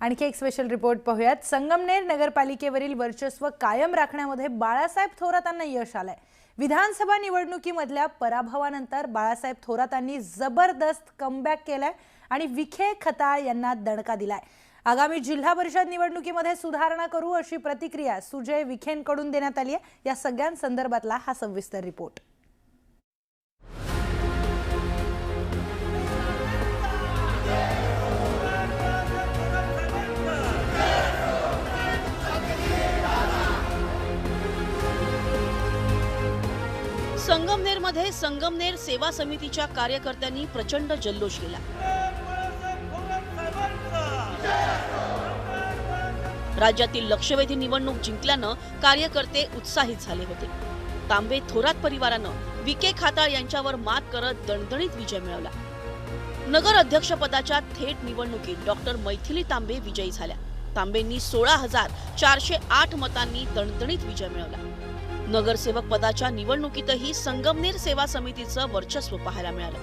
आणखी एक special report पाहूयात. संगमनेर नगरपालिकेवरील वर्चस्व कायम राखण्यामध्ये बाळासाहेब थोरातांना यश आलंय. विधानसभा निवडणुकीमधल्या पराभवानंतर बाळासाहेब थोरातांनी जबरदस्त कमबॅक केलाय आणि विखे खताळ यांना दणका दिलाय. आगामी जिल्हा परिषद निवडणुकीमध्ये सुधारणा करू अशी प्रतिक्रिया सुजय विखेंकडून देण्यात आली आहे या सगळ्यांसंदर्भातला हा सविस्तर रिपोर्ट संगमनेरमध्ये संगमनेर सेवा समितीच्या कार्यकर्त्यांनी प्रचंड जल्लोष केला. राज्यातील लक्षवेधी निवडणूक जिंकल्यानं कार्यकर्ते उत्साहित झाले होते. तांबे थोरात परिवारानं विके खाताळ यांच्यावर मात करत दणदणीत विजय मिळवला. नगर अध्यक्षपदाच्या थेट निवडणुकीत डॉक्टर मैथिली तांबे विजयी झाल्या. तांबेंनी सोळा हजार चारशे आठ मतांनी दणदणीत विजय मिळवला. नगरसेवक पदाच्या निवडणुकीतही संगमनेर सेवा समितीचं वर्चस्व पाहायला मिळालं.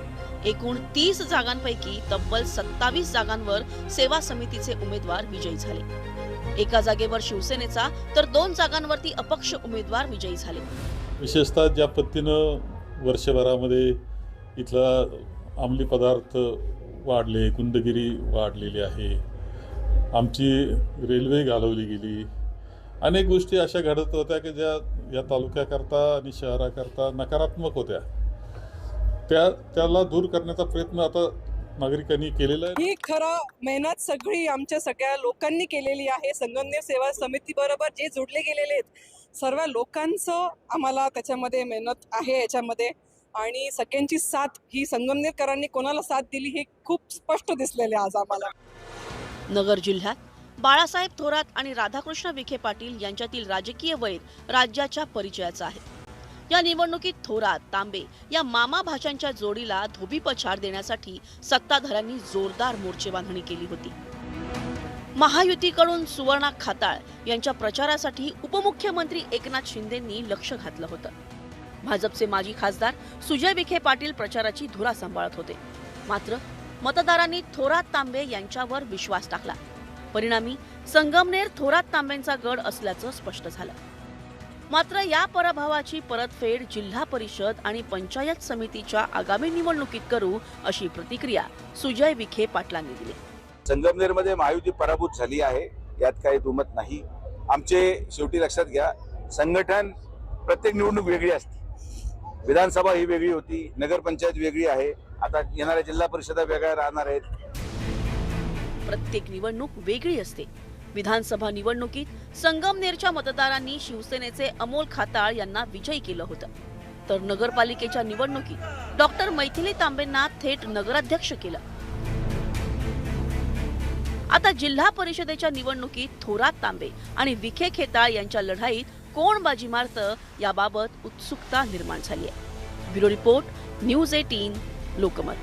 एकूण तीस जागांपैकी तब्बल सत्तावीस जागांवर सेवा समितीचे उमेदवार विजयी झाले. एका जागेवर शिवसेनेचा तर दोन जागांवरती अपक्ष उमेदवार विजयी झाले. विशेषतः ज्या पद्धतीनं वर्षभरामध्ये इथला अंमली पदार्थ वाढले गुंडगिरी वाढलेली आहे आमची रेल्वे घालवली गेली अनेक गोष्टी अशा घडत होत्या की ज्या या तालुक्याकरता आणि शहराकरता नकारात्मक होत्या. त्या त्याला दूर करण्याचा प्रयत्न आता नागरिकांनी केलेला आहे. ही खरं मेहनत सगळी आमच्या सगळ्या लोकांनी केलेली आहे. संगमनेर सेवा समिती बरोबर जे जोडले गेलेले आहेत सर्व लोकांचं आम्हाला त्याच्यामध्ये मेहनत आहे याच्यामध्ये. आणि सगळ्यांची साथ ही संगमनेरकरांनी कोणाला साथ दिली हे खूप स्पष्ट दिसलेले आज आम्हाला. नगर जिल्ह्यात बाळासाहेब थोरात आणि राधाकृष्ण विखे पाटील यांच्यातील राजकीय वैर राज्याच्या परिचयाचा आहे. या निवडणुकीत थोरात तांबे या मामा भाषांच्या जोडीला धोबीपछाड देण्यासाठी सत्ताधाऱ्यांनी जोरदार मोर्चे बांधणी केली होती. महायुतीकडून सुवर्णा खाताळ यांच्या प्रचारासाठी उपमुख्यमंत्री एकनाथ शिंदेंनी लक्ष घातलं होतं. भाजपचे माजी खासदार सुजय विखे पाटील प्रचाराची धुरा सांभाळत होते. मात्र मतदारांनी थोरात तांबे यांच्यावर विश्वास टाकला. परिणामी संगमनेर थोरात तांब्यांचा गड असल्याचं स्पष्ट झालं. मात्र या पराभवाची परतफेड जिल्हा परिषद आणि पंचायत समितीच्या आगामी निवडणुकीत करू अशी प्रतिक्रिया सुजय विखे पाटलांनी दिली. संगमनेरमध्ये महायुती पराभूत झाली आहे यात काही दुमत नाही. आमचे शेवटी लक्षात घ्या संघटन प्रत्येक निवडणूक वेगळी असते. विधानसभा ही वेगळी होती नगरपंचायत वेगळी आहे. आता येणाऱ्या जिल्हा परिषदा वेगळ्या राहणार आहेत. प्रत्येक निवडणूक वेगळी असते. विधानसभा निवडणुकीत संगमनेरच्या मतदारांनी शिवसेनेचे अमोल खाताळ यांना विजयी केलं होतं. तर नगरपालिकेच्या निवडणुकीत डॉक्टर मैथिली तांबेंना थेट नगराध्यक्ष केलं. आता जिल्हा परिषदेच्या निवडणुकीत थोरात तांबे आणि विखे खेताळ यांच्या लढाईत कोण बाजी मारतं याबाबत उत्सुकता निर्माण झाली आहे. Bureau report news eighteen Lokmat.